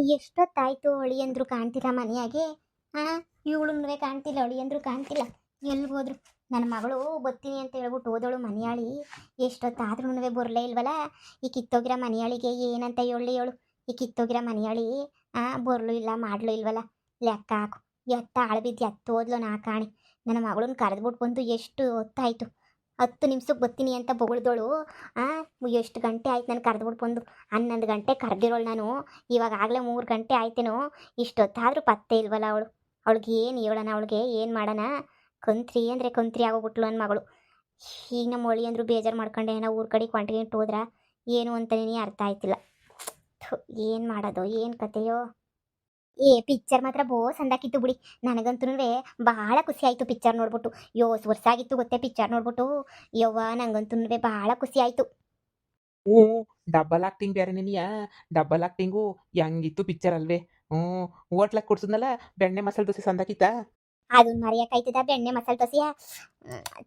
ಎಷ್ಟೊತ್ತಾಯ್ತು ಅಳಿಯಂದ್ರು ಕಾಣ್ತಿಲ್ಲ ಮನೆಯಾಗೆ. ಹಾ ಇವಳು ಕಾಣ್ತಿಲ್ಲ ಅಳಿಯಂದ್ರು ಕಾಣ್ತಿಲ್ಲ. ಎಲ್ಲಿ ಹೋದ್ರು? ನನ್ನ ಮಗಳು ಬತ್ತೀನಿ ಅಂತ ಹೇಳ್ಬಿಟ್ಟು ಹೋದಳು ಮನೆಯಾಳಿ. ಎಷ್ಟೊತ್ತಾದ್ರೂ ಬರಲೇ ಇಲ್ವಲ್ಲ ಈ ಕಿತ್ತೋಗಿರೋ ಮನೆಯಾಳಿಗೆ ಏನಂತ ಹೇಳಿ ಹೇಳು. ಈ ಕಿತ್ತೋಗಿರೋ ಮನೆಯಾಳಿ, ಆ, ಬರ್ಲು ಇಲ್ಲ, ಮಾಡ್ಲು ಇಲ್ವಲ್ಲ ಲೆಕ್ಕ ಹಾಕು. ಎತ್ತ ಆಳ್ಬಿದ್ದು ಎತ್ತ ಓದ್ಲೋ ನಾ ಕಾಣಿ. ನನ್ನ ಮಗಳನ್ನ ಕರೆದ್ಬಿಟ್ಟು ಬಂದು ಎಷ್ಟು ಹೊತ್ತಾಯ್ತು? ಹತ್ತು ನಿಮಿಷಕ್ಕೆ ಬರ್ತೀನಿ ಅಂತ ಬೊಗಳ್ದೋಳು. ಎಷ್ಟು ಗಂಟೆ ಆಯ್ತು ನಾನು ಕರೆದ್ಬಿಟ್ಟು ಬಂದು. ಹನ್ನೊಂದು ಗಂಟೆ ಕರೆದಿರೋಳು ನಾನು. ಇವಾಗ ಆಗಲೇ ಮೂರು ಗಂಟೆ ಆಯ್ತೇನೋ. ಇಷ್ಟೊತ್ತಾದರೂ ಪತ್ತೆ ಇಲ್ವಲ್ಲ ಅವಳು. ಅವಳಿಗೆ ಏನು ಹೇಳೋಣ, ಅವಳಿಗೆ ಏನು ಮಾಡೋಣ? ಕಂತ್ರಿ ಅಂದರೆ ಕಂತ್ರಿ ಆಗೋಗ್ಬಿಟ್ಲು ನನ್ನ ಮಗಳು. ಈಗ ನಮ್ಮ ಒಳಿ ಅಂದರು ಬೇಜಾರು ಮಾಡ್ಕೊಂಡೆ. ಏನೋ ಊರ ಕಡೆ ಕೊಂಟ್ಕೊಂಡು ಹೋದ್ರ ಏನು ಅಂತಲೇ ಅರ್ಥ ಆಯ್ತಿಲ್ಲ. ಏನು ಮಾಡೋದು? ಏನು ಕತೆಯೋ? ಏ ಪಿಕ್ಚರ್ ಮಾತ್ರ ಬೋ ಸಂದಾಕಿತ್ತು ಬಿಡಿ. ನನಗಂತೂ ಭಾಳ ಖುಷಿ ಆಯಿತು ಪಿಕ್ಚರ್ ನೋಡ್ಬಿಟ್ಟು. ಯೋ ಸುರ್ಸಾಗಿತ್ತು ಆಗಿತ್ತು ಗೊತ್ತೇ ಪಿಕ್ಚರ್ ನೋಡ್ಬಿಟ್ಟು. ಯವ್ವ ನಂಗಂತೂ ಭಾಳ ಖುಷಿ ಆಯಿತು. ಓ ಡಬಲ್ ಆಕ್ಟಿಂಗ್ ಬೇರೆ ನಿನಿಯ? ಡಬಲ್ ಆಕ್ಟಿಂಗು ಹೆಂಗಿತ್ತು ಪಿಕ್ಚರ್ ಅಲ್ವೇ? ಹ್ಞೂ ಹೋಟ್ಲಾಗ ಕೊಡ್ಸಿದ್ನಲ್ಲ ಬೆಣ್ಣೆ ಮಸಾಲೆ ದೋಸೆ ಸಂದಾಕಿತ್ತ? ಅದನ್ನ ಮರೆಯೋಕ್ಕಾಯ್ತದ ಬೆಣ್ಣೆ ಮಸಾಲೆ ದೋಸೆಯ?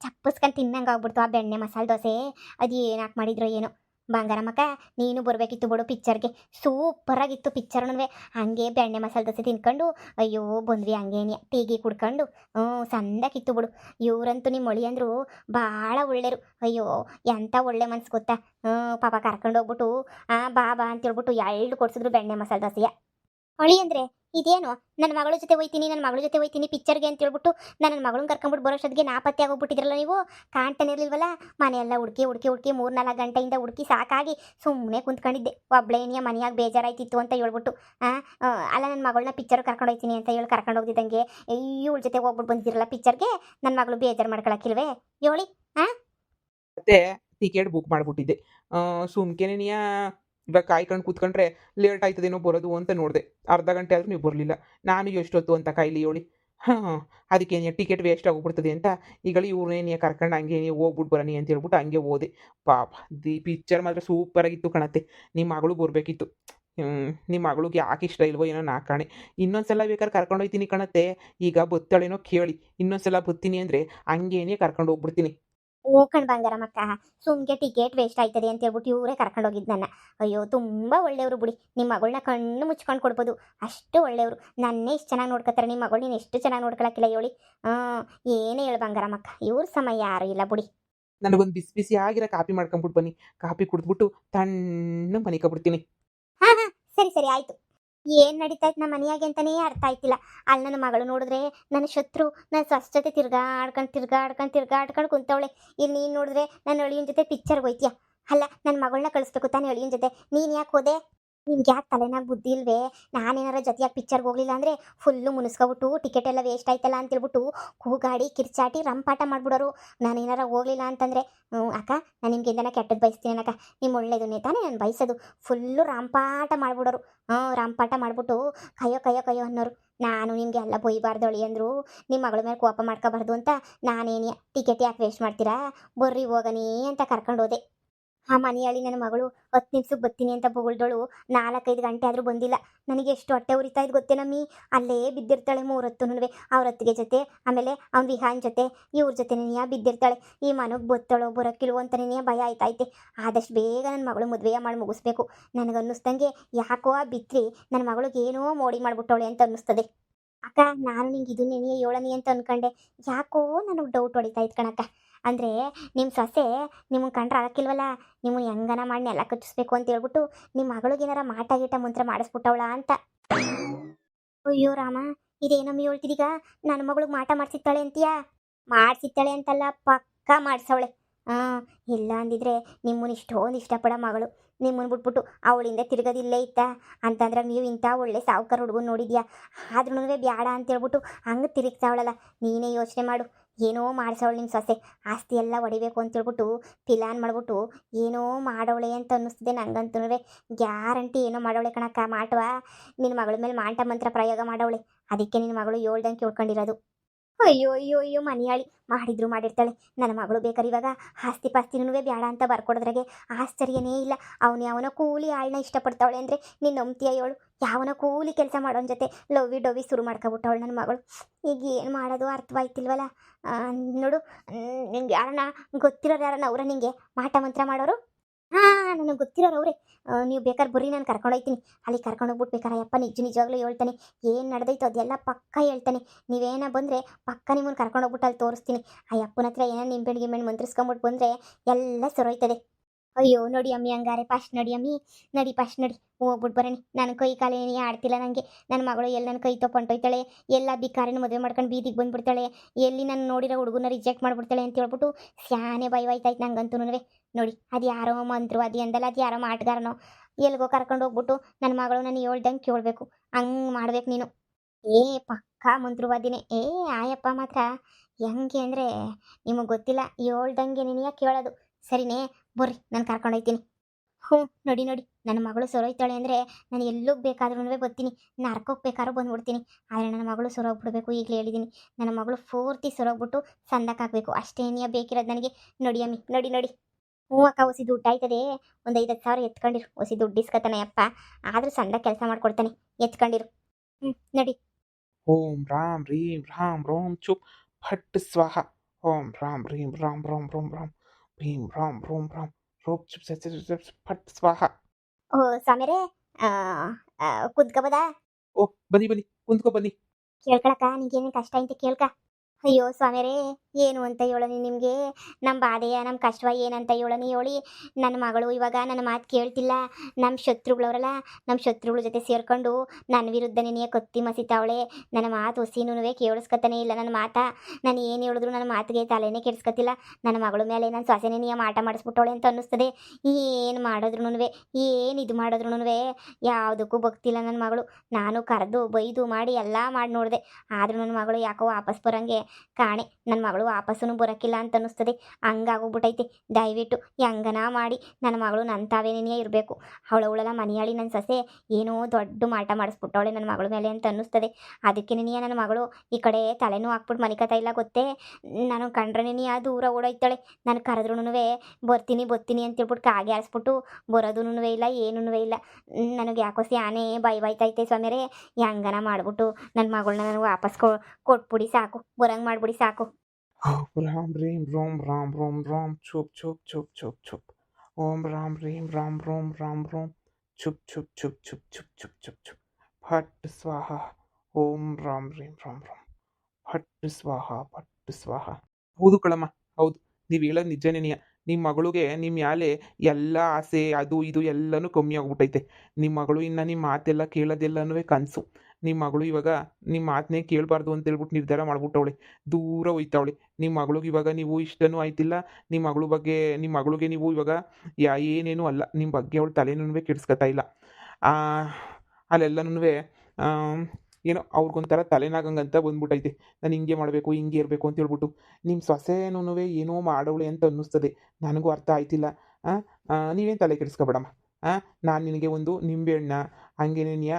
ಚಪ್ಪಸ್ಕೊಂಡು ತಿನ್ನಂಗೆ ಆಗ್ಬಿಡ್ತು ಆ ಬೆಣ್ಣೆ ಮಸಾಲೆ ದೋಸೆ. ಅದು ಏನಾಕ್ ಮಾಡಿದ್ರೋ ಏನೋ. ಬಂಗಾರಮ್ಮಕ್ಕ ನೀನು ಬರಬೇಕಿತ್ತು ಬಿಡು ಪಿಕ್ಚರ್ಗೆ ಸೂಪರಾಗಿತ್ತು ಪಿಕ್ಚರ್ ನನಗೆ ಹಂಗೆ ಬೆಣ್ಣೆ ಮಸಾಲೆ ದೋಸೆ ತಿನ್ಕೊಂಡು, ಅಯ್ಯೋ ಬಂದ್ವಿ ಹಂಗೇನೆ ಟೀಗಿ ಕುಡ್ಕೊಂಡು. ಹ್ಞೂ ಸಂದಾಕಿತ್ತು ಬಿಡು. ಇವರಂತೂ ನಿಮ್ಮ ಮೊಳಿ ಅಂದರು ಭಾಳ ಒಳ್ಳೆಯರು ಅಯ್ಯೋ ಎಂಥ ಒಳ್ಳೆ ಮನ್ಸು ಗೊತ್ತಾ? ಹ್ಞೂ, ಪಾಪ ಕರ್ಕೊಂಡು ಹೋಗ್ಬಿಟ್ಟು ಬಾ ಬಾ ಅಂತ ಹೇಳ್ಬಿಟ್ಟು ಎರಡು ಕೊಡ್ಸಿದ್ರು ಬೆಣ್ಣೆ ಮಸಾಲೆ ದೋಸೆಯ. ಹೊಳಿ ಅಂದ್ರೆ ಇದೇನು? ನನ್ನ ಮಗಳ ಜೊತೆ ಹೋಯ್ತೀನಿ, ನನ್ನ ಮಗಳ ಜೊತೆ ಹೋಯ್ತೀನಿ ಪಿಕ್ಚರ್ಗೆ ಅಂತ ಹೇಳ್ಬಿಟ್ಟು ನನ್ನ ಮಗಳನ್ನ ಕರ್ಕೊಂಡ್ಬಿಟ್ಟು ಬರೋಷ್ಟೊತ್ತಿಗೆ ನಾಪತ್ತೆ ಆಗೋಗ್ಬಿಟ್ಟಿದ್ರಲ್ಲ ನೀವು? ಕಾಣ್ತಾನೆ ಇರಲಿಲ್ವಲ್ಲ? ಮನೆಯೆಲ್ಲ ಹುಡುಕಿ ಹುಡುಕಿ ಹುಡುಕಿ ಮೂರು ನಾಲ್ಕು ಗಂಟೆಯಿಂದ ಹುಡುಕಿ ಸಾಕಾಗಿ ಸುಮ್ಮನೆ ಕುಂತ್ಕೊಂಡಿದ್ದೆ. ಒಬ್ಳೇನಿಯ ಮನೆಯಾಗ ಬೇಜಾರಾಯ್ತಿತ್ತು ಅಂತ ಹೇಳ್ಬಿಟ್ಟು ಅಲ್ಲ ನನ್ನ ಮಗಳನ್ನ ಪಿಕ್ಚರ್ ಕರ್ಕೊಂಡು ಹೋಯ್ತೀನಿ ಅಂತ ಹೇಳಿ ಕರ್ಕೊಂಡು ಹೋಗ್ತಿದ್ದಂಗೆ ಇವಳ ಜೊತೆ ಹೋಗ್ಬಿಟ್ಟು ಬಂದಿರಲ್ಲ ಪಿಕ್ಚರ್ಗೆ ನನ್ನ ಮಗಳು ಬೇಜಾರು ಮಾಡ್ಕೊಳಕ್ಕಿಲ್ವೇ? ಹೇಳಿ ಮತ್ತೆ ಟಿಕೆಟ್ ಬುಕ್ ಮಾಡಿಬಿಟ್ಟಿದ್ದೆ. ಸುಮ್ಕೆನೆ ನೀಯ ಇವಾಗ ಕಾಯ್ಕೊಂಡು ಕೂತ್ಕೊಂಡ್ರೆ ಲೇಟ್ ಆಯ್ತದೇನೋ ಬರೋದು ಅಂತ ನೋಡಿದೆ. ಅರ್ಧ ಗಂಟೆ ಆದರೂ ನೀವು ಬರಲಿಲ್ಲ. ನಾನು ಎಷ್ಟೊತ್ತು ಅಂತ ಕಾಯ್ಲಿ ಹೇಳಿ. ಹಾಂ ಅದಕ್ಕೆ ಟಿಕೆಟ್ ವೇಸ್ಟ್ ಆಗೋಗ್ಬಿಡ್ತದೆ ಅಂತ ಈಗಲೇ ಇವ್ರನ್ನೇನೇ ಕರ್ಕೊಂಡು ಹಂಗೆ ನೀವು ಹೋಗ್ಬಿಟ್ಟು ಬರೋಣ ಅಂತ ಹೇಳ್ಬಿಟ್ಟು ಹಂಗೆ ಹೋದೆ. ಪಾಪ, ದಿ ಪಿಕ್ಚರ್ ಮಾತ್ರ ಸೂಪರಾಗಿತ್ತು ಕಣತ್ತೆ. ನಿಮ್ಮ ಮಗಳು ಬರಬೇಕಿತ್ತು. ನಿಮ್ಮ ಮಗಳಿಗೆ ಯಾಕೆ ಇಷ್ಟ ಇಲ್ವೋ ಏನೋ ನಾ ಕಾಣೆ. ಇನ್ನೊಂದ್ಸಲ ಬೇಕಾದ್ರೆ ಕರ್ಕೊಂಡೋಗ್ತೀನಿ ಕಣತ್ತೆ. ಈಗ ಬತ್ತಾಳೇನೋ ಕೇಳಿ. ಇನ್ನೊಂದ್ಸಲ ಬತ್ತೀನಿ ಅಂದರೆ ಹಂಗೇನೇ ಕರ್ಕೊಂಡು ಹೋಗ್ಬಿಡ್ತೀನಿ. ಓಕಣ್ ಬಂಗಾರಮ್ಮಕ್ಕ ಸುಮ್ಗೆ ಟಿಕೆಟ್ ವೇಸ್ಟ್ ಆಯ್ತದೆ ಅಂತ ಹೇಳ್ಬಿಟ್ಟು ಇವರೇ ಕರ್ಕೊಂಡು ಹೋಗಿದ್ದು ನನ್ನ. ಅಯ್ಯೋ ತುಂಬ ಒಳ್ಳೆಯವರು ಬಿಡಿ. ನಿಮ್ಮ ಮಗಳನ್ನ ಕಣ್ಣು ಮುಚ್ಕೊಂಡು ಕೊಡ್ಬೋದು. ಅಷ್ಟು ಒಳ್ಳೆಯವರು. ನನ್ನೇ ಇಷ್ಟು ಚೆನ್ನಾಗಿ ನೋಡ್ಕೊತಾರೆ. ನಿಮ್ಮ ಮಗಳು ನೀನು ಎಷ್ಟು ಚೆನ್ನಾಗಿ ನೋಡ್ಕೊಳಕ್ಕಿಲ್ಲ ಹೇಳಿ. ಹಾಂ ಏನೇ ಹೇಳು ಬಂಗಾರಮ್ಮಕ್ಕ ಇವ್ರ ಸಮಯ ಯಾರು ಇಲ್ಲ ಬಿಡಿ. ನನಗೊಂದು ಬಿಸಿ ಬಿಸಿ ಆಗಿರೋ ಕಾಪಿ ಮಾಡ್ಕೊಂಬಿಟ್ಟು ಬನ್ನಿ. ಕಾಪಿ ಕುಡಿದ್ಬಿಟ್ಟು ತಣ್ಣ ಮನಿಕೊಬಿಡ್ತೀನಿ. ಹಾ ಹಾ. ಸರಿ ಸರಿ. ಆಯಿತು. ಏನು ನಡೀತಾ ಇತ್ತು ನಮ್ಮ ಮನೆಯಾಗೆ ಅಂತಲೇ ಅರ್ಥ ಆಯ್ತಿಲ್ಲ. ಅಲ್ಲಿ ನನ್ನ ಮಗಳು ನೋಡಿದ್ರೆ ನನ್ನ ಶತ್ರು, ನನ್ನ ಸ್ವಚ್ಛತೆ ತಿರ್ಗಾಡ್ಕೊಂಡು ತಿರ್ಗಾಡ್ಕೊಂಡು ತಿರ್ಗಾಡ್ಕೊಂಡು ಕುಂತವಳೆ. ಇಲ್ಲಿ ನೀನು ನೋಡಿದ್ರೆ ನನ್ನ ಅಳಿಯನ ಜೊತೆ ಪಿಕ್ಚರ್ಗೆ ಹೋಯ್ತೀಯ? ಅಲ್ಲ ನನ್ನ ಮಗಳನ್ನ ಕಳಿಸ್ಬೇಕು ತಾನೆ ಅಳಿಯನ ಜೊತೆ? ನೀನು ಯಾಕೆ ಹೋದೆ? ನಿಮ್ಗೆ ಯಾಕೆ ತಲೆನಾಗ ಬುದ್ಧಿ ಇಲ್ವೇ? ನಾನೇನಾರ ಜೊತೆಯಾಗಿ ಪಿಕ್ಚರ್ಗೆ ಹೋಗ್ಲಿಲ್ಲ ಅಂದರೆ ಫುಲ್ಲು ಮುನಿಸ್ಕೊಬಿಟ್ಟು ಟಿಕೆಟ್ ಎಲ್ಲ ವೇಸ್ಟ್ ಆಯ್ತಲ್ಲ ಅಂತೇಳ್ಬಿಟ್ಟು ಕೂಗಾಡಿ, ಕಿರ್ಚಾಟಿ, ರಂಪಾಟ ಮಾಡ್ಬಿಡೋರು. ನಾನೇನಾರ ಹೋಗ್ಲಿಲ್ಲ ಅಂತಂದರೆ ಅಕ್ಕ, ನಾನು ನಿಮ್ಗಿಂದನ ಕೆಟ್ಟದ್ದು ಬಯಸ್ತೀನಿ ಅಕ್ಕ. ನಿಮ್ಮ ಒಳ್ಳೇದನ್ನೇ ತಾನೇ ನಾನು ಬಯಸೋದು. ಫುಲ್ಲು ರಂಪಾಟ ಮಾಡ್ಬಿಡೋರು. ಹ್ಞೂ, ರಂಪಾಟ ಮಾಡ್ಬಿಟ್ಟು ಕಯ್ಯೋ ಕಯ್ಯೋ ಕಯ್ಯೋ ಅನ್ನೋರು. ನಾನು ನಿಮಗೆ ಎಲ್ಲ ಬೊಯ್ಬಾರ್ದು ಅಳಿ ಅಂದರು. ನಿಮ್ಮ ಮಗಳ ಮೇಲೆ ಕೋಪ ಮಾಡ್ಕೋಬಾರ್ದು ಅಂತ ನಾನೇನೇ ಟಿಕೆಟ್ ಯಾಕೆ ವೇಸ್ಟ್ ಮಾಡ್ತೀರಾ? ಬರ್ರಿ ಹೋಗನಿ ಅಂತ ಕರ್ಕೊಂಡು ಹೋದೆ. ಆ ಮನೆಯಲ್ಲಿ ನನ್ನ ಮಗಳು ಹತ್ತು ನಿಮಿಷಕ್ಕೆ ಬತ್ತೀನಿ ಅಂತ ಬೊಗಳ್ದೋಳು. ನಾಲ್ಕೈದು ಗಂಟೆ ಆದರೂ ಬಂದಿಲ್ಲ. ನನಗೆ ಎಷ್ಟು ಹೊಟ್ಟೆ ಉರಿತಾ ಇದ್ದು ಗೊತ್ತೇನಮ್ಮಿ ಅಲ್ಲೇ ಬಿದ್ದಿರ್ತಾಳೆ ಮೂರೊತ್ತು ಅವ್ರ ಹೊತ್ತಿಗೆ ಜೊತೆ, ಆಮೇಲೆ ಅವ್ನ ವಿಹಾನ್ ಜೊತೆ, ಇವ್ರ ಜೊತೆ ನೆನೆಯ ಬಿದ್ದಿರ್ತಾಳೆ. ಈ ಮನೆಗೆ ಬತ್ತಾಳೋ ಬರೋಕ್ಕಿಲ್ವೋ ಅಂತ ನೆನೆಯ ಭಯ ಆಯ್ತಾಯ್ತೆ. ಆದಷ್ಟು ಬೇಗ ನನ್ನ ಮಗಳು ಮದುವೆ ಮಾಡಿ ಮುಗಿಸ್ಬೇಕು. ನನಗನ್ನಿಸ್ದಂಗೆ ಯಾಕೋ ಆ ಬಿತ್ರಿ ನನ್ನ ಮಗಳಿಗೆ ಏನೋ ಮೋಡಿ ಮಾಡಿಬಿಟ್ಟವಳೆ ಅಂತ ಅನ್ನಿಸ್ತದೆ. ಅಕ್ಕ, ನಾನು ನಿಂಗೆ ಇದು ನೆನೆಯ ಏಳನಿ ಅಂತ ಅನ್ಕೊಂಡೆ. ಯಾಕೋ ನನಗೆ ಡೌಟ್ ಹೊಡಿತಾ ಇತ್ತು ಕಣಕ್ಕ. ಅಂದರೆ ನಿಮ್ಮ ಸೊಸೆ ನಿಮಗೆ ಕಂಡ್ರೆ ಆಗಕ್ಕಿಲ್ವಲ್ಲ ನಿಮ್ಮನ್ನು ಹೆಂಗನ ಮಾಡಿ ನೆಲ ಕಚ್ಚಿಸ್ಬೇಕು ಅಂತ ಹೇಳ್ಬಿಟ್ಟು ನಿಮ್ಮ ಮಗಳಿಗೇನಾರ ಮಾಟ ಗೀಟ ಮುಂತ್ರ ಮಾಡಿಸ್ಬಿಟ್ಟವಳ ಅಂತ. ಅಯ್ಯೋ ರಾಮ, ಇದೇನಮ್ಮಿ ಹೇಳ್ತಿದೀಗ? ನನ್ನ ಮಗಳಿಗೆ ಮಾಟ ಮಾಡಿಸಿತ್ತಾಳೆ ಅಂತೀಯಾ? ಮಾಡಿಸಿತ್ತಾಳೆ ಅಂತಲ್ಲ, ಪಕ್ಕಾ ಮಾಡಿಸವಳೆ. ಹಾಂ ಇಲ್ಲ ಅಂದಿದ್ರೆ ನಿಮ್ಮನ್ನು ಇಷ್ಟೊಂದು ಇಷ್ಟಪಡೋ ಮಗಳು. ನಿಮ್ಮನ್ನು ಬಿಟ್ಬಿಟ್ಟು ಅವಳಿಂದ ತಿರ್ಗೋದಿಲ್ಲೇ ಇತ್ತ ಅಂತಂದ್ರೆ ನೀವು ಇಂಥ ಒಳ್ಳೆ ಸಾವುಕಾರ ಹುಡುಗನ ನೋಡಿದ್ಯಾ? ಆದ್ರೂ ಬ್ಯಾಡ ಅಂತ ಹೇಳ್ಬಿಟ್ಟು ಹಂಗೆ ತಿರುಗ್ತಾವಳಲ್ಲ. ನೀನೇ ಯೋಚನೆ ಮಾಡು. ಏನೋ ಮಾಡಿಸೋಳು ನಿಮ್ಮ ಸೊಸೆ. ಆಸ್ತಿ ಎಲ್ಲ ಹೊಡಿಬೇಕು ಅಂತ ಹೇಳ್ಬಿಟ್ಟು ಪಿಲಾನ್ ಮಾಡ್ಬಿಟ್ಟು ಏನೋ ಮಾಡೋಳೆ ಅಂತ ಅನ್ನಿಸ್ತಿದೆ ನಂಗಂತೂ ಗ್ಯಾರಂಟಿ ಏನೋ ಮಾಡೋಳೆ ಕಣಕ್ಕ ಮಾಟವಾ ನಿನ್ನ ಮಗಳ ಮೇಲೆ ಮಾಂಟ ಮಂತ್ರ ಪ್ರಯೋಗ ಮಾಡೋಳೆ ಅದಕ್ಕೆ ನಿನ್ನ ಮಗಳು ಏಳ್ದಂಗೆ ಕೇಳ್ಕೊಂಡಿರೋದು. ಅಯ್ಯೋ ಅಯ್ಯೋ ಅಯ್ಯೋ, ಮನೆಯಾಳಿ. ಮಾಡಿದ್ರು ಮಾಡಿರ್ತಾಳೆ. ನನ್ನ ಮಗಳು ಬೇಕಾರೆ ಇವಾಗ ಆಸ್ತಿ ಪಾಸ್ತಿನೂ ಬೇಡ ಅಂತ ಬರ್ಕೊಡೋದ್ರಾಗೆ ಆಶ್ಚರ್ಯನೇ ಇಲ್ಲ. ಅವನು ಯಾವನ ಕೂಲಿ ಆಳ್ನ ಇಷ್ಟಪಡ್ತಾವಳೆ ಅಂದರೆ ನಿನ್ನ ನಂಬ್ತೀಯ ಇವಳು ಯಾವನ ಕೂಲಿ ಕೆಲಸ ಮಾಡೋನ ಜೊತೆ ಲವ್ವಿ ಡವ್ವಿ ಶುರು ಮಾಡ್ಕೊಬಿಟ್ಟವಳು ನನ್ನ ಮಗಳು. ಈಗ ಏನು ಮಾಡೋದು ಅರ್ಥವಾಯ್ತಿಲ್ವಲ್ಲ? ನೋಡು, ನಿಂಗೆ ಯಾರನ್ನ ಗೊತ್ತಿರೋರು ಯಾರನ್ನ ಅವರ ನಿಂಗೆ? ಮಾಟ ಮಂತ್ರ ಮಾಡೋರು? ಹಾಂ, ನನಗೆ ಗೊತ್ತಿರೋರು ಅವರೇ. ನೀವು ಬೇಕಾದ್ರೆ ಬರ್ರಿ, ನಾನು ಕರ್ಕೊಂಡು ಹೋಗ್ತೀನಿ. ಅಲ್ಲಿ ಕರ್ಕೊಂಡು ಹೋಗ್ಬಿಟ್ಟು ಬೇಕಾರೆ ಅಪ್ಪ ನಿಜ ನಿಜವಾಗ್ಲೂ ಹೇಳ್ತಾನೆ. ಏನು ನಡೆದೈತೋ ಅದೆಲ್ಲ ಪಕ್ಕ ಹೇಳ್ತಾನೆ. ನೀವೇನ ಬಂದರೆ ಪಕ್ಕ ನಿಮ್ಮನ್ನು ಕರ್ಕೊಂಡು ಹೋಗ್ಬಿಟ್ಟು ಅಲ್ಲಿ ತೋರಿಸ್ತೀನಿ. ಆ ಅಪ್ಪನ ಹತ್ರ ಏನೋ ನಿಂಬೆಣ್ಣು ಗಿಂಬೆಣ್ಣು ಮಂತ್ರಿಸ್ಕೊಂಬಿಟ್ಟು ಬಂದರೆ ಎಲ್ಲ ಸರೋಯ್ತದೆ ಅಯ್ಯೋ, ನೋಡಿ ಅಮ್ಮಿ ಹಂಗಾರೆ. ಫಸ್ಟ್ ನೋಡಿ ಅಮ್ಮಿ. ನಡಿ ಫಸ್ಟ್ ನಡಿ. ಹೋಗ್ಬಿಟ್ಟು ಬರೋಣ ನನ್ನ ಕೈ ಕಾಲೇನೇ ಆಡ್ತಿಲ್ಲ ನನಗೆ ನನ್ನ ಮಗಳು ಎಲ್ಲಿ ನನ್ನ ಕೈ ತೊಗೊಂಡೋಯ್ತಾಳೆ ಎಲ್ಲ ಬಿಕಾರಿನ ಮದುವೆ ಮಾಡ್ಕೊಂಡು ಬೀದಿಗೆ ಬಂದ್ಬಿಡ್ತಾಳೆ. ಎಲ್ಲಿ ನಾನು ನೋಡಿರೋ ಹುಡುಗನ ರಿಜೆಕ್ಟ್ ಮಾಡ್ಬಿಡ್ತಾಳೆ ಅಂತ ಹೇಳ್ಬಿಟ್ಟು ಸ್ಯಾನೆ ಭಯವಾಯ್ತಾಯ್ತು ನಂಗಂತೂ ನೋಡಿ, ಅದು ಯಾರೋ ಮಂತ್ರು, ಅದು ಎಂದಲ್ಲ, ಅದು ಯಾರೋ ಮಾಟಗಾರನೋ. ಎಲ್ಗೋ ಕರ್ಕೊಂಡು ಹೋಗ್ಬಿಟ್ಟು ನನ್ನ ಮಗಳು ನಾನು ಹೇಳ್ದಂಗೆ ಕೇಳಬೇಕು. ಹಂಗೆ ಮಾಡ್ಬೇಕು ನೀನು. ಏ, ಪಕ್ಕಾ ಮಂತ್ರವಾದಿನೇ. ಏ, ಆಯಪ್ಪ ಮಾತ್ರ. ಹೆಂಗೆ ಅಂದರೆ? ನಿಮಗೆ ಗೊತ್ತಿಲ್ಲ. ಹೇಳ್ದಂಗೆ ನಿನಗೆ ಕೇಳೋದು? ಸರಿನೇ. ಬರ್ರಿ, ನಾನು ಕರ್ಕೊಂಡು ಹೋಗ್ತೀನಿ. ಹ್ಞೂ, ನೋಡಿ ನೋಡಿ, ನನ್ನ ಮಗಳು ಸೊರೋಯ್ತಾಳೆ ಅಂದರೆ ನಾನು ಎಲ್ಲೋಗಿ ಬೇಕಾದ್ರೂ ಬರ್ತೀನಿ. ನರ್ಕೋಗಿ ಬೇಕಾದ್ರೂ ಬಂದ್ಬಿಡ್ತೀನಿ. ಆದರೆ ನನ್ನ ಮಗಳು ಸೊರೋಗ್ಬಿಡ್ಬೇಕು ಈಗಲೇ ಹೇಳಿದ್ದೀನಿ ನನ್ನ ಮಗಳು ಪೂರ್ತಿ ಸೊರೋಗ್ಬಿಟ್ಟು ಸಂದಕ್ಕೆ ಹಾಕಬೇಕು ಅಷ್ಟೇನಿಯ ಬೇಕಿರೋದು ನನಗೆ. ನೋಡಿ, ಅಮ್ಮಿ, ನೋಡಿ ನೋಡಿ. ಹ್ಞೂ ಅಕ್ಕ, ಹೊಸಿ ದುಡ್ಡು ಆಯ್ತದೆ. ಒಂದು ಐದತ್ತು ಸಾವಿರ ಎತ್ಕೊಂಡಿರು. ಹೊಸಿ ದುಡ್ಡು ಇಸ್ಕತಾನೆ ಅಪ್ಪ. ಆದರೂ ಸಂದ ಕೆಲಸ ಮಾಡ್ಕೊಡ್ತಾನೆ. ಎತ್ಕೊಂಡಿರು. ಹ್ಞೂ, ನಡಿ. ಓಂ ರಾಮ್ ರೀಂ ರಾಮ್ ರೋಂ ಚುಪ್. ಫಟ್ ಸ್ವಾಹ. ಓಂ ರಾಮ್ ರೀಂ ರಾಮ್, ರೋಮ್ ರೋಂ ರಾಮ್. ಭೀಮ್ ಭ್ರಾಮ್ ಭ್ರೂಮ್ ಭ್ರಾಮ್ ರೂಪ್ ಚುಪ್ ಸಚ್ ಪಟ್ ಸ್ವಾಹ ಓ ಸ್ವಾಮಿರೇ ಕುದ್ಕ ಬದ ಓ ಬನ್ನಿ ಬನ್ನಿ ಕುಂತ್ಕೊ ಬನ್ನಿ. ಕೇಳ್ಕೊಳಕ ನಿಂಗೇನು ಕಷ್ಟ ಅಂತ ಅಯ್ಯೋ ಸ್ವಾಮಿರೇ, ಏನು ಅಂತ ಹೇಳೋನಿ ನಿಮಗೆ? ನಮ್ಮ ಬಾಧೆಯ ನಮ್ಮ ಕಷ್ಟವ ಏನಂತ ಹೇಳೋನಿ ಹೇಳಿ. ನನ್ನ ಮಗಳು ಇವಾಗ ನನ್ನ ಮಾತು ಕೇಳ್ತಿಲ್ಲ. ನಮ್ಮ ಶತ್ರುಗಳವರಲ್ಲ ನಮ್ಮ ಶತ್ರುಗಳ ಜೊತೆ ಸೇರ್ಕೊಂಡು ನನ್ನ ವಿರುದ್ಧ ನಿನಗೆ ಕೊತ್ತಿ ಮಸಿತಾವಳೆ. ನನ್ನ ಮಾತು ಹುಸಿನೂ ಕೇಳಿಸ್ಕೊತಾನೆ ಇಲ್ಲ ನನ್ನ ಮಾತಾ. ನಾನು ಏನು ಹೇಳಿದ್ರು ನನ್ನ ಮಾತಿಗೆ ತಲೆನೇ ಕೆಡಿಸ್ಕೊತಿಲ್ಲ. ನನ್ನ ಮಗಳ ಮೇಲೆ ನನ್ನ ಸೊಸೆನೆ ನೀ ಮಾಟ ಮಾಡಿಸ್ಬಿಟ್ಟವಳೆ ಅಂತ ಅನ್ನಿಸ್ತದೆ. ಏನು ಮಾಡಿದ್ರು ಏನು ಇದು ಮಾಡಿದ್ರು ಯಾವುದಕ್ಕೂ ಬಗ್ತಿಲ್ಲ ನನ್ನ ಮಗಳು. ನಾನು ಕರೆದು ಬೈದು ಮಾಡಿ ಎಲ್ಲ ಮಾಡಿ ನೋಡಿದೆ. ಆದರೂ ನನ್ನ ಮಗಳು ಯಾಕೋ ವಾಪಸ್ ಬರೋಂಗೆ. ಕಾಣೆ ನನ್ನ ಮಗಳು ವಾಪಸ್ಸು ಬರೋಕ್ಕಿಲ್ಲ ಅಂತ ಅನ್ನಿಸ್ತದೆ ಹಂಗಾಗೋಗ್ಬಿಟ್ಟೈತೆ ದಯವಿಟ್ಟು ಹೆಂಗನ ಮಾಡಿ ನನ್ನ ಮಗಳು ನನ್ನ ತಾವೇನೇ ಇರಬೇಕು. ಅವಳವಳೆಲ್ಲ ಮನೆಯಾಳಿ ನನ್ನ ಸೊಸೆ. ಏನೋ ದೊಡ್ಡ ಮಾಟ ಮಾಡಿಸ್ಬಿಟ್ಟವಳೆ ನನ್ನ ಮಗಳ ಮೇಲೆ ಅಂತ ಅನ್ನಿಸ್ತದೆ ಅದಕ್ಕೆ ನಿನ್ನ ನನ್ನ ಮಗಳು ಈ ಕಡೆ ತಲೆನೂ ಹಾಕ್ಬಿಟ್ಟು ಮನಿಕತಾ ಇಲ್ಲ ಗೊತ್ತೇ? ನಾನು ಕಂಡ್ರೆ ನೀನಿಯ ದೂರ ಓಡೋಯ್ತಾಳೆ. ನಾನು ಕರೆದ್ರೂ ಬರ್ತೀನಿ ಬರ್ತೀನಿ ಅಂತ ಹೇಳ್ಬಿಟ್ಟು ಕಾಗೆ ಆರಿಸ್ಬಿಟ್ಟು ಬರೋದೂ ಇಲ್ಲ ಏನೂ ಇಲ್ಲ. ನನಗೆ ಯಾಕೋ ಸ್ಯಾನೆ ಬೈ ಬೈತೈತೆ ಸ್ವಾಮಿಯರೇ ಹೆಂಗನ ಮಾಡಿಬಿಟ್ಟು ನನ್ನ ಮಗಳನ್ನ ನನಗೆ ವಾಪಸ್ ಕೊಟ್ಬಿಡಿ ಸಾಕು. ಬರಂಗೆ ಮಾಡ್ಬಿಡಿ ಸಾಕು. ರಾಮ್ ರೀಂ ರೋಮ್ ರಾಮ್ ರೋಮ್ ರಾಮ್ ಚುಪ್ ಚುಪ್ ಚುಪ್ ಚುಪ್ ಚುಪ್ ಓಂ ರಾಮ್ ರೀಂ ರಾಮ್ ರೋಮ್ ರಾಮ್ ರೋಮ್ ಚುಪ್ ಚುಪ್ ಚುಪ್ ಚುಪ್ ಚುಪ್ ಚುಪ್ ಚುಪ್ ಚುಪ್ ಫಟ್ ಸ್ವಾಹ. ಓಂ ರಾಮ್ ರೀಂ ರಾಮ್ ರಾಮ್. ಫಟ್ ಸ್ವಾಹ ಫಟ್ ಸ್ವಾಹ. ಹೌದು ಕಳಮ್ಮ, ಹೌದು. ನೀವು ಹೇಳೋದು ನಿಜನೇನಿಯ ನಿಮ್ಮ ಮಗಳಿಗೆ ನಿಮ್ಮ ಮ್ಯಾಲೆ ಎಲ್ಲ ಆಸೆ, ಅದು ಇದು ಎಲ್ಲನೂ ಕಮ್ಮಿ ಆಗ್ಬಿಟ್ಟೈತೆ ನಿಮ್ಮ ಮಗಳು ಇನ್ನು ನಿಮ್ಮ ಮಾತೆಲ್ಲ ಕೇಳೋದೆಲ್ಲನೂ ಕನಸು. ನಿಮ್ಮ ಮಗಳು ಇವಾಗ ನಿಮ್ಮ ಮಾತನ್ನೇ ಕೇಳಬಾರ್ದು ಅಂತ ಹೇಳ್ಬಿಟ್ಟು ನಿರ್ಧಾರ ಮಾಡ್ಬಿಟ್ಟವಳೆ. ದೂರ ಹೋಯ್ತಾವಳೆ. ನಿಮ್ಮ ಮಗಳಿಗೆ ಇವಾಗ ನೀವು ಇಷ್ಟನೂ ಆಯ್ತಿಲ್ಲ. ನಿಮ್ಮ ಮಗಳ ಬಗ್ಗೆ ನಿಮ್ಮ ಮಗಳಿಗೆ ನೀವು ಇವಾಗ ಯಾ ಏನೇನೂ ಅಲ್ಲ. ನಿಮ್ಮ ಬಗ್ಗೆ ಅವಳು ತಲೆನೂ ಕೆಡಿಸ್ಕೊತಾ ಇಲ್ಲ. ಅಲ್ಲೆಲ್ಲನೂ ಏನೋ ಅವ್ರಿಗೊಂಥರ ತಲೆನಾಗಂಗಂತ ಬಂದ್ಬಿಟ್ಟೈತೆ ನಾನು ಹಿಂಗೆ ಮಾಡಬೇಕು, ಹಿಂಗೆ ಇರಬೇಕು ಅಂತ ಹೇಳ್ಬಿಟ್ಟು. ನಿಮ್ಮ ಸೊಸೆನೂ ಏನೋ ಮಾಡವಳೆ ಅಂತ ಅನ್ನಿಸ್ತದೆ. ನನಗೂ ಅರ್ಥ ಆಯ್ತಿಲ್ಲ. ನೀವೇನು ತಲೆ ಕೆಡಿಸ್ಕೊಬೇಡಮ್ಮ. ನಾನು ನಿನಗೆ ಒಂದು ನಿಂಬೆಹಣ್ಣ, ಹಂಗೇನೇನಿಯ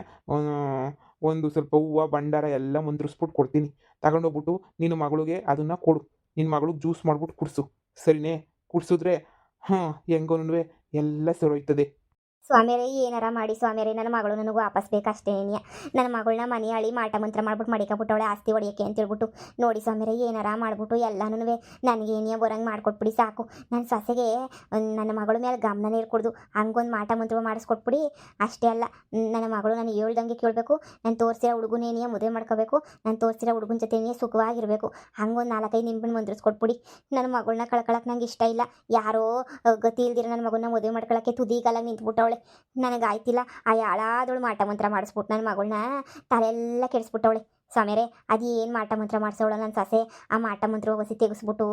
ಒಂದು ಸ್ವಲ್ಪ ಹೂವು, ಭಂಡಾರ ಎಲ್ಲ ಮುಂದ್ರಿಸ್ಬಿಟ್ಟು ಕೊಡ್ತೀನಿ. ತಗೊಂಡೋಗ್ಬಿಟ್ಟು ನಿನ್ನ ಮಗಳಿಗೆ ಅದನ್ನು ಕೊಡು. ನಿನ್ನ ಮಗಳಿಗೆ ಜ್ಯೂಸ್ ಮಾಡ್ಬಿಟ್ಟು ಕುಡಿಸು. ಸರಿನೇ? ಕುಡಿಸಿದ್ರೆ ಹಾಂ ಹೆಂಗೋನು ಎಲ್ಲ ಸರೋಯ್ತದೆ. ಸ್ವಾಮಿಯರೇ, ಏನಾರ ಮಾಡಿ ಸ್ವಾಮಿಯರೇ, ನನ್ನ ಮಗಳು ನನಗೆ ವಾಪಸ್ ಬೇಕಷ್ಟೇ ನನ್ನ ಮಗಳನ್ನ ಮನೆ ಅಳಿ ಮಾಟ ಮಂತ್ರ ಮಾಡ್ಬಿಟ್ಟು ಮಡಿಕಬಿಟ್ಟವಳೆ, ಆಸ್ತಿ ಹೊಡಿಯೋಕೆ ಅಂತ ಹೇಳ್ಬಿಟ್ಟು ನೋಡಿ ಸ್ವಾಮಿಯರೇ, ಏನಾರ ಮಾಡ್ಬಿಟ್ಟು ಎಲ್ಲನೂ ನನಗೆ ಏನಿಯ ಬರಂಗೆ ಮಾಡ್ಕೊಟ್ಬಿಡಿ ಸಾಕು. ನನ್ನ ಸೊಸೆಗೆ ನನ್ನ ಮಗಳ ಮೇಲೆ ಗಮನನೇ ಇರ್ಕೊಡ್ದು. ಹಂಗೊಂದು ಮಾಟ ಮಂತ್ರ ಮಾಡಿಸ್ಕೊಟ್ಬಿಡಿ. ಅಷ್ಟೇ ಅಲ್ಲ ನನ್ನ ಮಗಳು ನನಗೆ ಹೇಳ್ದಂಗೆ ಕೇಳಬೇಕು. ನಾನು ತೋರಿಸಿರೋ ಹುಡುಗನೇನಿಯ ಮದುವೆ ಮಾಡ್ಕೋಬೇಕು. ನಾನು ತೋರಿಸಿರೋ ಹುಡುಗನ ಜೊತೆನೇ ಸುಖವಾಗಿರಬೇಕು. ಹಂಗೊಂದು ನಾಲ್ಕೈದು ನಿಂಬಿನ ಮಂತ್ರಿಸ್ಕೊಟ್ಬಿಡಿ ನನ್ನ ಮಗಳನ್ನ ಕಳ್ಕೊಳಕ್ಕೆ ನಂಗೆ ಇಷ್ಟ ಇಲ್ಲ. ಯಾರೋ ಗತಿ ಇಲ್ದಿರ ನನ್ನ ಮಗನ ಮದುವೆ ಮಾಡ್ಕೊಳಕ್ಕೆ ತುದಿಗಾಲ ನಿಂತ್ಬಿಟ್ಟವಳೆ. ನನಗೆ ಆಯ್ತಿಲ್ಲ ಆ ಯಾಳಾದವಳು ಮಾಟ ಮಂತ್ರ ಮಾಡಿಸ್ಬಿಟ್ಟು ನನ್ನ ಮಗಳನ್ನ ತಲೆಲ್ಲ ಕೆಡಿಸ್ಬಿಟ್ಟವಳೆ. ಸ್ವಾಮಿಯರೇ ಅದು ಏನು ಮಾಟ ಮಂತ್ರ ಮಾಡಿಸೋಳು ನನ್ನ ಸೊಸೆ? ಆ ಮಾಟ ಮಂತ್ರ ಹೊಸಿ ತೆಗೆಸ್ಬಿಟ್ಟು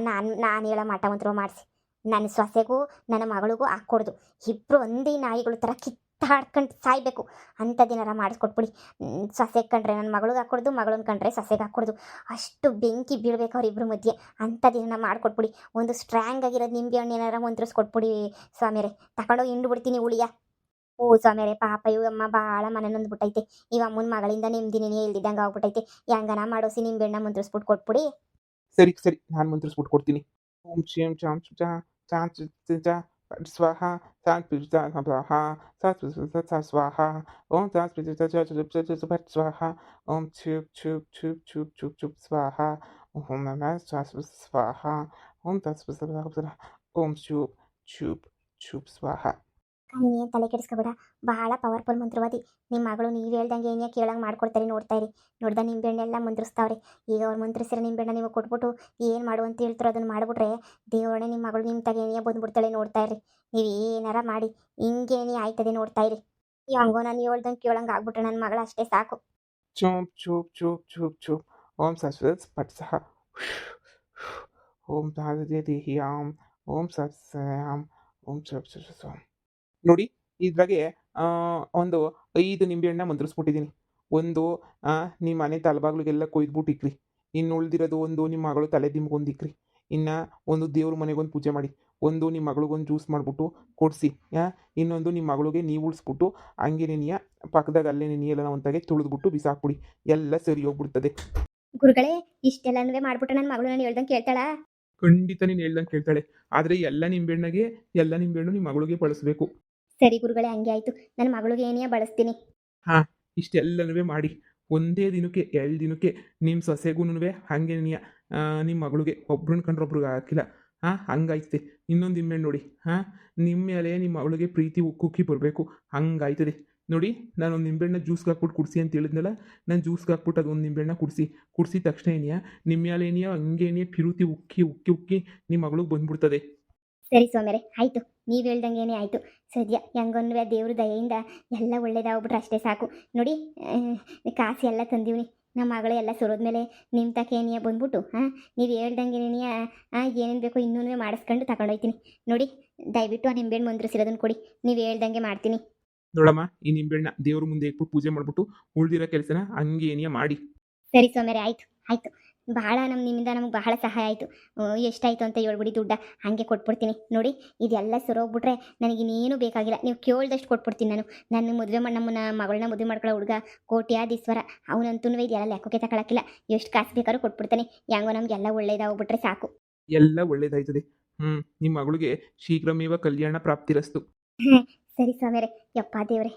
ನಾನು ನಾನು ಹೇಳೋ ಮಾಟ ಮಂತ್ರ ಮಾಡಿಸಿ. ನನ್ನ ಸೊಸೆಗೂ, ನನ್ನ ಮಗಳಿಗೂ ಹಾಕ್ಕೊಡ್ದು. ಇಬ್ಬರು ಒಂದೇ ನಾಯಿಗಳು ಥರ ಕಿತ್ತಾಡ್ಕೊಂಡು ಸಾಯ್ಬೇಕು. ಅಂಥದ್ದೇನಾರ ಮಾಡಿಸ್ಕೊಟ್ಬಿಡಿ. ಸೊಸೆಗೆ ಕಂಡ್ರೆ ನನ್ನ ಮಗಳಿಗೆ ಹಾಕೊಡ್ದು ಮಗಳನ್ನ ಕಂಡ್ರೆ ಸೊಸೆಗೆ ಹಾಕೊಡ್ದು. ಅಷ್ಟು ಬೆಂಕಿ ಬೀಳ್ಬೇಕು ಅವರಿಬ್ಬರ ಮಧ್ಯೆ. ಅಂಥದ್ದೇನ ಮಾಡಿಕೊಟ್ಬಿಡಿ. ಒಂದು ಸ್ಟ್ರಾಂಗ್ ಆಗಿರೋದು ನಿಂಬೆ ಹಣ್ಣು ಏನಾರ ಮಂತ್ರಿಸ್ಕೊಟ್ಬಿಡಿ ಸ್ವಾಮಿಯರೇ. ತಗೊಂಡೋಗಿ ಹಿಂಡು ಬಿಡ್ತೀನಿ ಉಳಿಯ ಓ ಸ್ವಾಮಿಯರೇ, ಪಾಪ ಇವ ಅಮ್ಮ ಭಾಳ ಮನೆ ನೊಂದ್ಬಿಟ್ಟೈತೆ. ಇವ ಅಮ್ಮನ ಮಗಳಿಂದ ನೆಮ್ಮದಿನೇ ಇಲ್ದಿದ್ದಂಗೆ ಆಗ್ಬಿಟ್ಟೈತೆ. ಹೆಂಗನ ಮಾಡೋಸಿ ನಿಂಬೆಣ್ಣ ಮುಂದ್ರಿಸ್ಬಿಟ್ಟು ಕೊಟ್ಬಿಡಿ. ಸರಿ ಸರಿ. ನಾನು ಮುಂದ್ರಿಸ್ಬಿಟ್ಟು ಕೊಡ್ತೀನಿ. ಓಂ ಚಾ, ಚಾಂ, ಚಾ. Swaha, Sat Puja Swaha, Sat Puja Swaha, Om Sat Puja Swaha, Om Tube Tube Tube Tube Tube Tube Swaha, Om Namah Swaha, Om Sat Puja Swaha, Om Tube Tube Tube Swaha. ನೀನು ತಲೆ ಕೆಡಿಸ್ಕೊಬೇಡ. ಬಹಳ powerful ಮಂತ್ರವಾದಿ. ನಿಮ್ಮ ಮಗಳು ನೀವು ಹೇಳ್ದಂಗೆ ಏನೇ ಕೇಳಂಗೆ ಮಾಡ್ಕೊಡ್ತಾರೆ ನೋಡ್ತಾ ಇರಿ. ನೋಡ್ದ ನಿಂಬೆಹಣ್ಣೆಲ್ಲ ಮಂತ್ರಿಸ್ತಾವ್ರಿ ಈಗ ಅವ್ರು ಮಂತ್ರಿಸಿರೋ ನಿಂಬೆಹಣ್ಣ ನೀವು ಕೊಟ್ಬಿಟ್ಟು ಏನು ಮಾಡು ಅಂತ ಹೇಳ್ತಾರೆ ಅದನ್ನು ಮಾಡಿಬಿಟ್ರೆ ದೇವರೇ ನಿಮ್ಮ ಮಗಳು ನಿಮ್ಮ ತಗ ಏನೇ ಬಂದ್ಬಿಡ್ತಾಳೆ ನೋಡ್ತಾ ಇರಿ ನೀವು ಏನಾರ ಮಾಡಿ. ಹಿಂಗೇನೇ ಆಯ್ತದೆ ನೋಡ್ತಾ ಇರಿ. ಹಂಗೋ ನಾನು ಹೇಳ್ದಂಗೆ ಕೇಳಂಗೆ ಆಗ್ಬಿಟ್ರೆ ನನ್ನ ಮಗಳು ಅಷ್ಟೇ ಸಾಕು. ಚೂಪ್ ಚೂಪ್ ಚೂಪ್ ಚೂಪ್ ಚೂಪ್. ಓಂ ಸಸ್ವತ್ ಪಟ್ ಸಹ ಓಂ ಆಂ ಓಂ ಸತ್ಸಯಾಂ ಓಂ ಸಪ್ ಸಂ ನೋಡಿ ಇದ್ರಾಗೆ ಆ, ಒಂದು ಐದು ನಿಂಬೆಹಣ್ಣ ಮುಂದ್ರಿಸ್ಬಿಟ್ಟಿದ್ದೀನಿ ಒಂದು ಆ, ನಿಮ್ಮ ಮನೆ ತಲೆಬಾಗ್ಲಿಗೆಲ್ಲ ಕೊಯ್ದ್ಬಿಟ್ಟು ಇಕ್ರಿ ಇನ್ನು ಉಳ್ದಿರೋದು ಒಂದು ನಿಮ್ಮ ಮಗಳು ತಲೆ ದಿಂಬ್ಗೊಂದು ಇಕ್ರಿ. ಇನ್ನು ಒಂದು ದೇವ್ರ ಮನೆಗೊಂದು ಪೂಜೆ ಮಾಡಿ. ಒಂದು ನಿಮ್ಮ ಮಗಳಿಗೊಂದು ಜ್ಯೂಸ್ ಮಾಡಿಬಿಟ್ಟು ಕೊಡಿಸಿ ಇನ್ನೊಂದು ನಿಮ್ಮ ಮಗಳಿಗೆ ನೀವು ಉಳಿಸ್ಬಿಟ್ಟು ಹಂಗೆ ನೆನೆಯ ಪಕ್ಕದಾಗ ಅಲ್ಲೇ ನೆನೆಯಲ್ಲ ಒಂತಾಗೆ ತುಳಿದ್ಬಿಟ್ಟು ಬಿಸಾಕ್ಬಿಡಿ. ಎಲ್ಲ ಸರಿ ಹೋಗ್ಬಿಡ್ತದೆ. ಗುರುಗಳೇ ಇಷ್ಟೆಲ್ಲನೂ ಮಾಡ್ಬಿಟ್ಟು ನನ್ನ ಮಗಳು ನಾನು ಹೇಳ್ದಂಗೆ ಕೇಳ್ತಾಳ? ಖಂಡಿತ ನೀನು ಹೇಳ್ದಂಗೆ ಕೇಳ್ತಾಳೆ. ಆದರೆ ಎಲ್ಲ ನಿಂಬೆಣ್ಣಗೆ ಎಲ್ಲ ನಿಂಬೆಹಣ್ಣು ನಿಮ್ಮ ಮಗಳಿಗೆ ಬಳಸಬೇಕು. ಸರಿ ಗುರುಗಳೇ ಹಂಗೆ ಆಯ್ತು. ನನ್ನ ಮಗಳಿಗೆ ಏನೇ ಬಳಸ್ತೀನಿ? ಇಷ್ಟೆಲ್ಲನೂ ಮಾಡಿ. ಒಂದೇ ದಿನಕ್ಕೆ ಎರಡು ದಿನಕ್ಕೆ ನಿಮ್ಮ ಸೊಸೆಗೂ ಹಾಗೆ ನಿಮ್ಮ ಮಗಳಿಗೆ ಒಬ್ರನ್ನ ಕಂಡ್ರೆ ಒಬ್ರಿಗೆ ಹಾಕಿಲ್ಲ. ಹಾ ಹಂಗಾಯ್ತದೆ. ಇನ್ನೊಂದು ನಿಂಬೆಹಣ್ಣು ನೋಡಿ. ಹಾ ನಿಮ್ಮ ಮೇಲೆ ನಿಮ್ಮ ಮಗಳಿಗೆ ಪ್ರೀತಿ ಉಕ್ಕುಕ್ಕಿ ಬರಬೇಕು. ಹಂಗಾಯ್ತದೆ. ನೋಡಿ ನಾನು ಒಂದು ನಿಂಬೆಹಣ್ಣ ಜ್ಯೂಸ್ಗೆ ಹಾಕ್ಬಿಟ್ಟು ಕುಡಿಸಿ ಅಂತ ಹೇಳಿದ್ನಲ್ಲ ನಾನು ಜ್ಯೂಸ್ಗೆ ಹಾಕ್ಬಿಟ್ಟು ಅದೊಂದು ನಿಂಬೆಹಣ್ಣ ಕುಡಿಸಿ. ಕುಡಿಸಿದ ತಕ್ಷಣ ಏನಿಯಾ ನಿಮ್ಮ ಮೇಲೆ ಏನಿಯಾ ಹಂಗೆ ಏನಿಯಾ ಪಿರುತಿ ಉಕ್ಕಿ ಉಕ್ಕಿ ಉಕ್ಕಿ ನಿಮ್ಮ ಮಗಳಿಗೆ ಬಂದ್ಬಿಡ್ತದೆ. ಸರಿ ಸೋಮ್ಯರೆ ಆಯಿತು. ನೀವು ಹೇಳ್ದಂಗೆ ಆಯಿತು. ಸದ್ಯ ಹೆಂಗನ್ವೆ ದೇವ್ರ ದಯೆಯಿಂದ ಎಲ್ಲ ಒಳ್ಳೇದಾಗ್ಬಿಟ್ರೆ ಅಷ್ಟೇ ಸಾಕು. ನೋಡಿ ಕಾಸು ಎಲ್ಲ ತಂದೀವ್ನಿ. ನಮ್ಮ ಮಗಳು ಎಲ್ಲ ಸುರಿದ್ಮೇಲೆ ನಿಮ್ಮ ತಕೇನಿಯ ಬಂದ್ಬಿಟ್ಟು ಹಾಂ ನೀವು ಆ ಏನೇನು ಬೇಕೋ ಇನ್ನೂ ಮಾಡಿಸ್ಕೊಂಡು ತಗೊಂಡೋಯ್ತೀನಿ ನೋಡಿ ದಯವಿಟ್ಟು ಆ ನಿಂಬೆಹಣ್ಣು ಮುಂದ್ರಿಸಿರೋದನ್ನು ಕೊಡಿ. ನೀವು ಹೇಳ್ದಂಗೆ ಮಾಡ್ತೀನಿ. ನೋಡಮ್ಮ ಈ ನಿಂಬೆಹಣ್ಣ ದೇವ್ರ ಮುಂದೆ ಇಟ್ಬಿಟ್ಟು ಪೂಜೆ ಮಾಡಿಬಿಟ್ಟು ಉಳಿದಿರೋ ಕೆಲಸನ ಹಂಗೆ ಏನಿಯಾ ಮಾಡಿ. ಸರಿ ಸೋಮ್ಯಾರೆ ಆಯಿತು ಆಯಿತು. ಬಹಳ ನಮ್ಮ ನಿಮ್ಮಿಂದ ನಮಗೆ ಬಹಳ ಸಹಾಯ ಆಯಿತು. ಎಷ್ಟಾಯಿತು ಅಂತ ಹೇಳ್ಬಿಡಿ ದುಡ್ಡ. ಹಾಗೆ ಕೊಟ್ಬಿಡ್ತೀನಿ. ನೋಡಿ ಇದೆಲ್ಲ ಸುರೋಗ್ಬಿಟ್ರೆ ನನಗೆ ಇನ್ನೇನು ಬೇಕಾಗಿಲ್ಲ. ನೀವು ಕೇಳ್ದಷ್ಟು ಕೊಟ್ಬಿಡ್ತೀನಿ ನಾನು. ನನ್ನ ಮದುವೆ ಮಾಡಿ ನಮ್ಮನ್ನ ಮಗಳನ್ನ ಮದುವೆ ಮಾಡ್ಕೊಳ್ಳೋ ಹುಡುಗ ಕೋಟ್ಯಾದೀಶ್ವರ ಅವನಂತೂ ಇದೆಲ್ಲ ಲೆಕ್ಕಕ್ಕೆ ತಗೊಳಕ್ಕಿಲ್ಲ ಎಷ್ಟು ಕಾಸು ಬೇಕಾದ್ರೂ ಕೊಟ್ಬಿಡ್ತಾನೆ. ಹೆಂಗೋ ನಮಗೆಲ್ಲ ಒಳ್ಳೇದಾಗ್ಬಿಟ್ರೆ ಸಾಕು. ಎಲ್ಲ ಒಳ್ಳೇದಾಯ್ತದೆ. ಹ್ಞೂ ನಿಮ್ಮ ಮಗಳಿಗೆ ಶೀಘ್ರಮೇವ ಕಲ್ಯಾಣ ಪ್ರಾಪ್ತಿರಸ್ತು. ಸರಿ ಸ್ವಾಮಿಯರೇ. ಯಪ್ಪ ದೇವ್ರೆ.